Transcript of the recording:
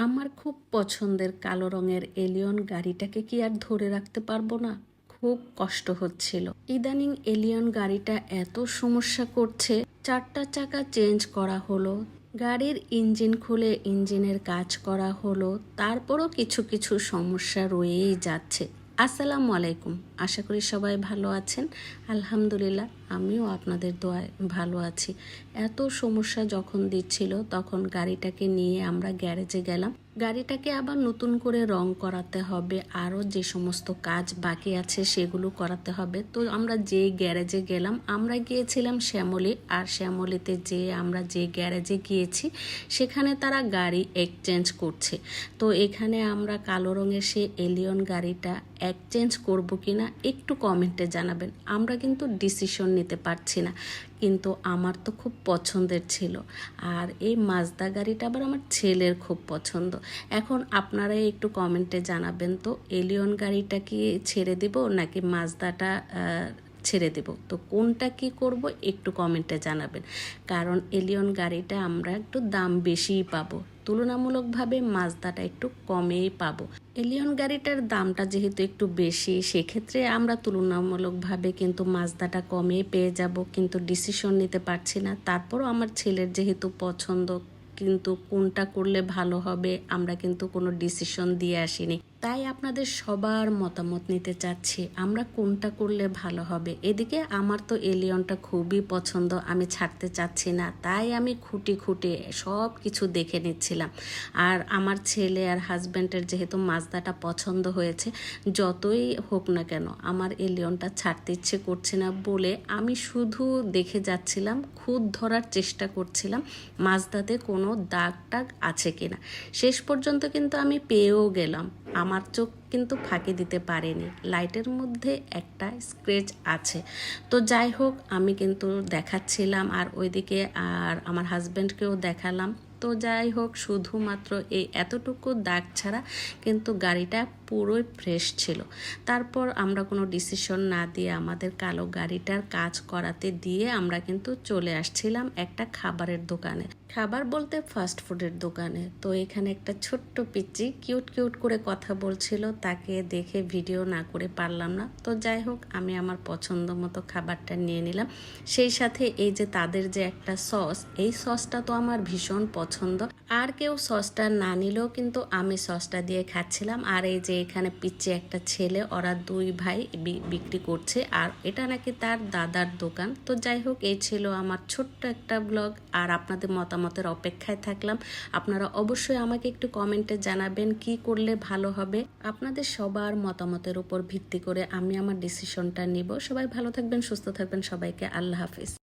আমার খুব পছন্দের কালো রঙের এলিয়ন গাড়িটাকে কি আর ধরে রাখতে পারব না? খুব কষ্ট হচ্ছিল। ইদানিং এলিয়ন গাড়িটা এত সমস্যা করছে, চারটা চাকা চেঞ্জ করা হলো, গাড়ির ইঞ্জিন খুলে ইঞ্জিনের কাজ করা হলো, তারপরও কিছু কিছু সমস্যা রয়েই যাচ্ছে। আসসালামু আলাইকুম। আশা করি সবাই ভালো আছেন। আলহামদুলিল্লাহ, আমিও আপনাদের দোয়ায় ভালো আছি। এত সমস্যা যখন দিচ্ছিল, তখন গাড়িটাকে নিয়ে আমরা গ্যারেজে গেলাম। গাড়িটাকে আবার নতুন করে রং করাতে হবে, আরও যে সমস্ত কাজ বাকি আছে সেগুলো করাতে হবে। তো আমরা যে গ্যারেজে গেলাম, আমরা গিয়েছিলাম শ্যামলী, আর শ্যামলিতে যে আমরা যে গ্যারেজে গিয়েছি, সেখানে তারা গাড়ি এক্সচেঞ্জ করছে। তো এখানে আমরা কালো রঙের সে এলিয়ন গাড়িটা এক্সচেঞ্জ করব কি না একটু কমেন্টে জানাবেন। আমরা কিন্তু ডিসিশন নিতে পারছি না। কিন্তু আমার তো খুব পছন্দের ছিল। আর এই মাজদা গাড়িটা আবার আমার ছেলের খুব পছন্দ। এখন আপনারাই একটু কমেন্টে জানাবেন তো এলিয়ন গাড়িটা কি ছেড়ে দেবো নাকি মাজদাটা ছেড়ে দেব। তো কোনটা কি করব একটু কমেন্টে জানাবেন। কারণ এলিয়ন গাড়িটা আমরা একটু দাম বেশিই পাবো। তুলনামূলকভাবে মাজদাটা একটু কমেই পাবো। এলিয়ন গাড়িটার দামটা যেহেতু একটু বেশি, সেক্ষেত্রে আমরা তুলনামূলকভাবে কিন্তু মাজদাটা কমে পেয়ে যাব। কিন্তু ডিসিশন নিতে পারছি না। তারপরও আমার ছেলের যেহেতু পছন্দ, কিন্তু কোনটা করলে ভালো হবে, আমরা কিন্তু কোনো ডিসিশন দিয়ে আসিনি। তাই আপনাদের সবার মতামত নিতে চাচ্ছি। আমরা কোনটা করলে ভালো হবে? এদিকে আমার তো এলিয়নটা খুবই পছন্দ, আমি ছাড়তে চাচ্ছি না। তাই আমি খুঁটি খুঁটে সব কিছু দেখে নিচ্ছিলাম। আর আমার ছেলে আর হাজব্যান্ডের যেহেতু মাজদাটা পছন্দ হয়েছে, যতই হোক না কেন আমার এলিয়নটা ছাড়তে ইচ্ছে করছে না বলে আমি শুধু দেখে যাচ্ছিলাম, খুদ ধরার চেষ্টা করছিলাম মাজদাতে কোনো দাগ টাগ আছে কিনা। শেষ পর্যন্ত কিন্তু আমি পেয়েও গেলাম। আমার চোখ কিন্তু ফাঁকি দিতে পারেনি। লাইটের মধ্যে একটা স্ক্রেচ আছে। তো যাই হোক, আমি কিন্তু দেখাচ্ছিলাম আর ওইদিকে আর আমার হাজব্যান্ডকেও দেখালাম। তো যাই হোক, শুধুমাত্র এই এতটুকু দাগ ছাড়া কিন্তু গাড়িটা পুরোই ফ্রেশ ছিল। তারপর আমরা কোনো ডিসিশন না দিয়ে আমাদের কালো গাড়িটার কাজ করাতে দিয়ে আমরা কিন্তু চলে আসছিলাম একটা খাবারের দোকানে। খাবার বলতে ফাস্ট ফুডের দোকানে। তো এখানে একটা ছোট্ট পিচ্চি কিউট কিউট করে কথা বলছিল, তাকে দেখে ভিডিও না করে পারলাম না। তো যাই হোক, আমি আমার পছন্দ মতো খাবারটা নিয়ে নিলাম। সেই সাথে এই যে তাদের যে একটা সস এই সসটা তো আমার ভীষণ পছন্দ। আর কেউ সসটা না নিলেও কিন্তু আমি সসটা দিয়ে খাচ্ছিলাম। আর এই যে এখানে পিচ্ছে একটা ছেলে, ওরা দুই ভাই বিক্রি করছে। আর এটা নাকি তার দাদার দোকান। তো যাই হোক, এই ছিল আমার ছোট্ট একটা ব্লগ আর আপনাদের মতামতের অপেক্ষায় থাকলাম। আপনারা অবশ্যই আমাকে একটু কমেন্টে জানাবেন কি করলে ভালো হবে। আপনাদের সবার মতামতের উপর ভিত্তি করে আমি আমার ডিসিশনটা নিব। সবাই ভালো থাকবেন, সুস্থ থাকবেন। সবাইকে আল্লাহ হাফিজ।